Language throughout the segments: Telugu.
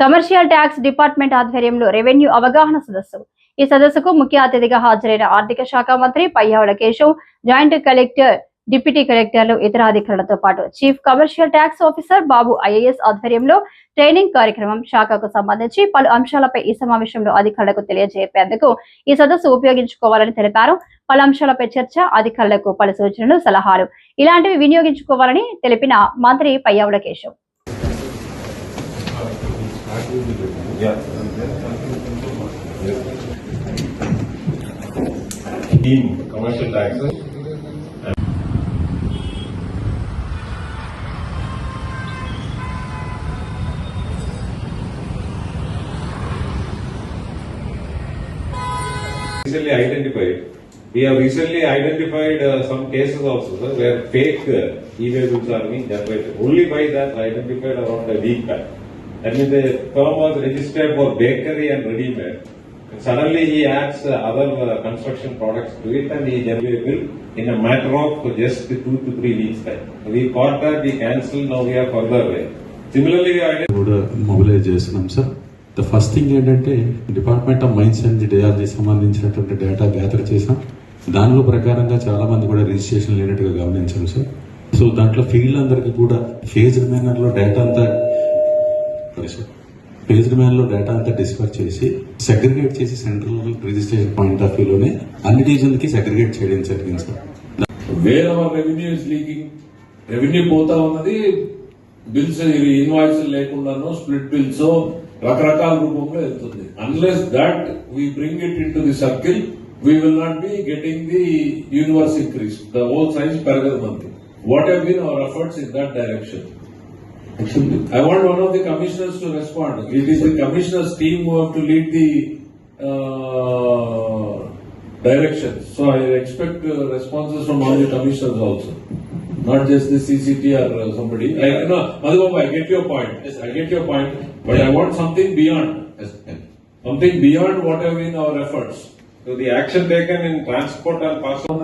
కమర్షియల్ ట్యాక్స్ డిపార్ట్మెంట్ ఆధ్వర్యంలో రెవెన్యూ అవగాహన సదస్సు. ఈ సదస్సుకు ముఖ్య అతిథిగా హాజరైన ఆర్థిక శాఖ మంత్రి Payyavula Keshav joint collector deputy కలెక్టర్లు ఇతర అధికారులతో పాటు chief commercial tax officer Babu IAS ఆధ్వర్యంలో ట్రైనింగ్ కార్యక్రమం శాఖకు సంబంధించి పలు అంశాలపై ఈ సమావేశంలో అధికారులకు తెలియజేపేందుకు ఈ సదస్సు ఉపయోగించుకోవాలని తెలిపారు. పలు అంశాలపై చర్చ అధికారులకు పలు సూచనలు సలహాలు ఇలాంటివి వినియోగించుకోవాలని తెలిపిన మంత్రి Payyavula Keshav. In commercial taxes. Recently identified, we have recently identified uh, some cases also, sir, where fake uh, e-way are being generated. Only by that identified around a week back. That means the firm was registered for bakery and ready-made. Suddenly he adds uh, other uh, construction products to it and he generates bill in a matter of just two to three weeks time. We caught that, we cancelled, now we are further away. Similarly, we identified కూడా మొబిలైజ్ చేస్తున్నాం సార్ ద ఫస్ట్ థింగ్ ఏంటంటే department of mines and DRG సంబంధించినటువంటి డేటా గ్యాదర్ చేసాం దానిలో ప్రకారంగా చాలా మంది కూడా రిజిస్ట్రేషన్ లేనట్టుగా గమనించాం సార్ సో దాంట్లో ఫీల్డ్ అందరికీ కూడా ఫేజ్డ్ మేనర్లో డేటా అంతా పేజ్డ్ మ్యాన్లో డేటా అంతా డిస్పర్ చేసి సెగ్రిగేట్ చేసి సెంట్రల్ రిజిస్ట్రేషన్ పాయింట్ ఆఫ్ వ్యూలోనే అన్ని డివిజన్లకి సెగ్రిగేట్ చేయడం జరిగింది sir where our revenue is leaking revenue పోతా ఉన్నది. బిల్స్ ఇన్వాయిస్ లేకుండానో స్ప్లిట్ బిల్స్ రకరకాల రూపంలో వెళ్తుంది. Unless that we bring it into the circle we will not be getting the universe increase the whole size పెరగదు మనకి. What have been our efforts in that direction I want one of the commissioners to respond. It is the commissioner's team who have to lead the uh, direction. So I expect uh, responses from all the commissioners also, not just the CCT or uh, somebody. I, no, Madhubaba, I get your point. I get your point, but I want something beyond. Something beyond what have been our efforts. so the action taken in transport and parcel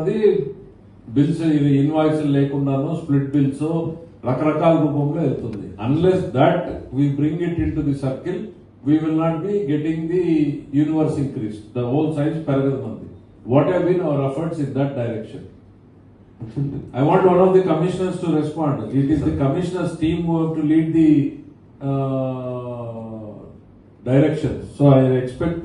bills ఇది ఇన్వాయిస్ లేకుండాను స్ప్లిట్ బిల్స్ రకరకాల రూపంలో వెళ్తుంది. Unless that we bring it into the circle we will not be getting the universe increase the whole size పెరగదు మనది what have been our efforts in that direction I want one of the commissioners to respond it is the commissioners team who have to lead the direction so I expect